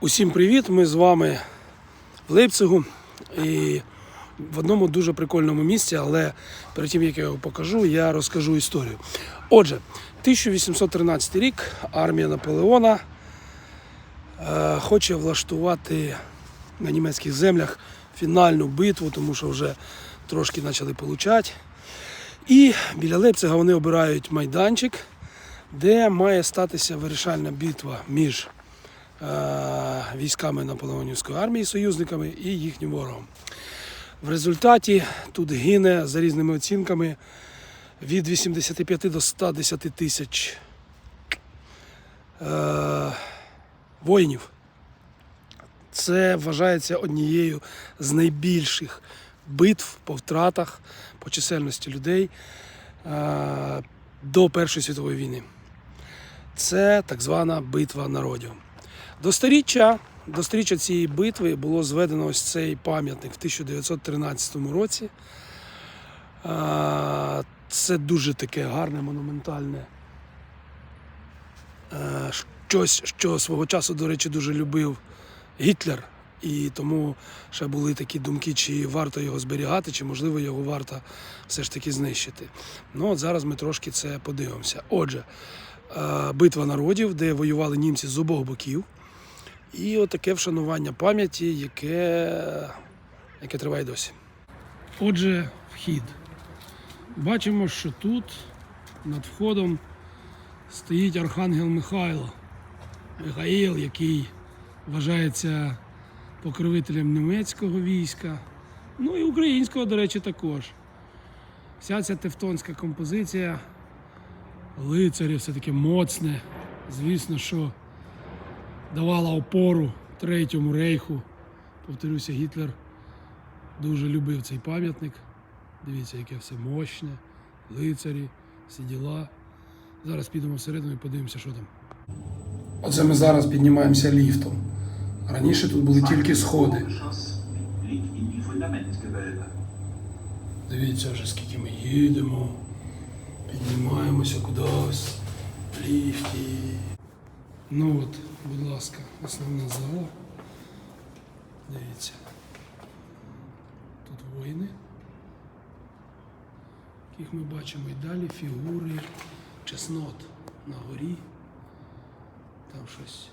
Усім привіт! Ми з вами в Лейпцигу і в одному дуже прикольному місці, але перед тим як я його покажу, я розкажу історію. Отже, 1813 рік армія Наполеона е, хоче влаштувати на німецьких землях фінальну битву, тому що вже трошки почали получати. І біля Лейпцига вони обирають майданчик, де має статися вирішальна битва між військами Наполеонівської армії, союзниками і їхнім ворогом. В результаті тут гине за різними оцінками від 85 до 110 тисяч е, воїнів. Це вважається однією з найбільших битв по втратах, по чисельності людей е, до Першої світової війни. Це так звана битва народів. До сторіччя, до сторіччя цієї битви було зведено ось цей пам'ятник в 1913 році. Це дуже таке гарне, монументальне. е, Щось, що свого часу, до речі, дуже любив Гітлер. І тому ще були такі думки, чи варто його зберігати, чи можливо його варто все ж таки знищити. Ну от зараз ми трошки це подивимося. Отже, е, битва народів, де воювали німці з обох боків. І отаке вшанування пам'яті, яке, яке триває досі. Отже, вхід. Бачимо, що тут над входом стоїть Архангел Михайло. Михаїл, який вважається покровителем німецького війська, ну і українського, до речі, також. Вся ця тевтонська композиція, лицарі, все таке моцне. Звісно, що давала опору Третьому рейху. Повторюся, Гітлер дуже любив цей пам'ятник. Дивіться, яке все мощне, лицарі, всі діла. Зараз підемо всередину і подивимося, що там. Оце ми зараз піднімаємося ліфтом. Раніше тут були тільки сходи. Дивіться вже скільки ми їдемо, піднімаємося кудись в ліфті. Ну от, будь ласка, основна зала. Дивіться. Тут воїни, яких ми бачимо і далі фігури, чеснот на горі. Там щось.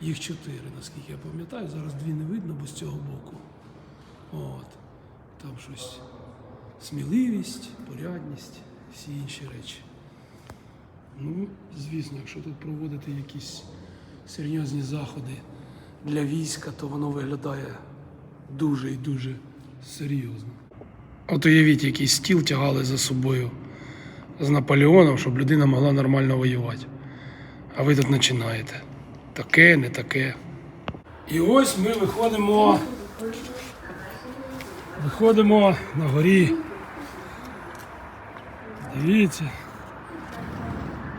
Їх чотири, наскільки я пам'ятаю. Зараз дві не видно, бо з цього боку. От. Там щось сміливість, порядність, всі інші речі. Ну, звісно, якщо тут проводити якісь серйозні заходи для війська, то воно виглядає дуже і дуже серйозно. От уявіть, який стіл тягали за собою з Наполеоном, щоб людина могла нормально воювати. А ви тут починаєте. Таке, не таке. І ось ми виходимо. Виходимо на горі. Дивіться,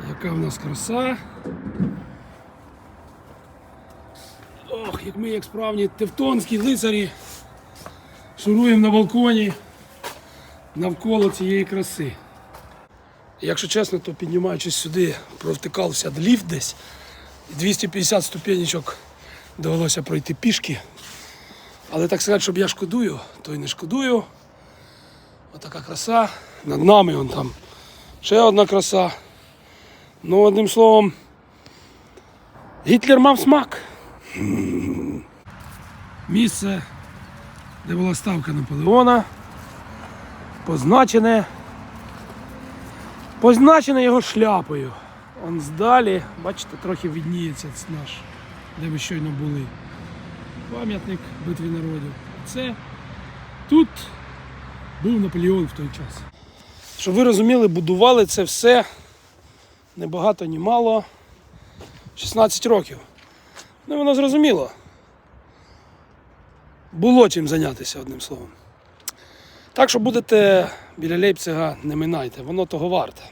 яка в нас краса. Ох, як ми, як справні тевтонські лицарі, шуруємо на балконі навколо цієї краси. Якщо чесно, то піднімаючись сюди, провтикався ліфт десь. 250 ступенечок довелося пройти пішки. Але так сказати, щоб я шкодую, то й не шкодую. Отака краса. Над нами вон там ще одна краса. Ну, одним словом, Гітлер мав смак. Місце, де була ставка Наполеона, позначене, позначене його шляпою. Он здалі, бачите, трохи відніється наш, де ми щойно були пам'ятник битві народів. Це тут був Наполеон в той час. Щоб ви розуміли, будували це все не багато, ні мало. 16 років. Ну воно зрозуміло. Було чим зайнятися, одним словом. Так що будете біля Лейпцига, не минайте, воно того варте.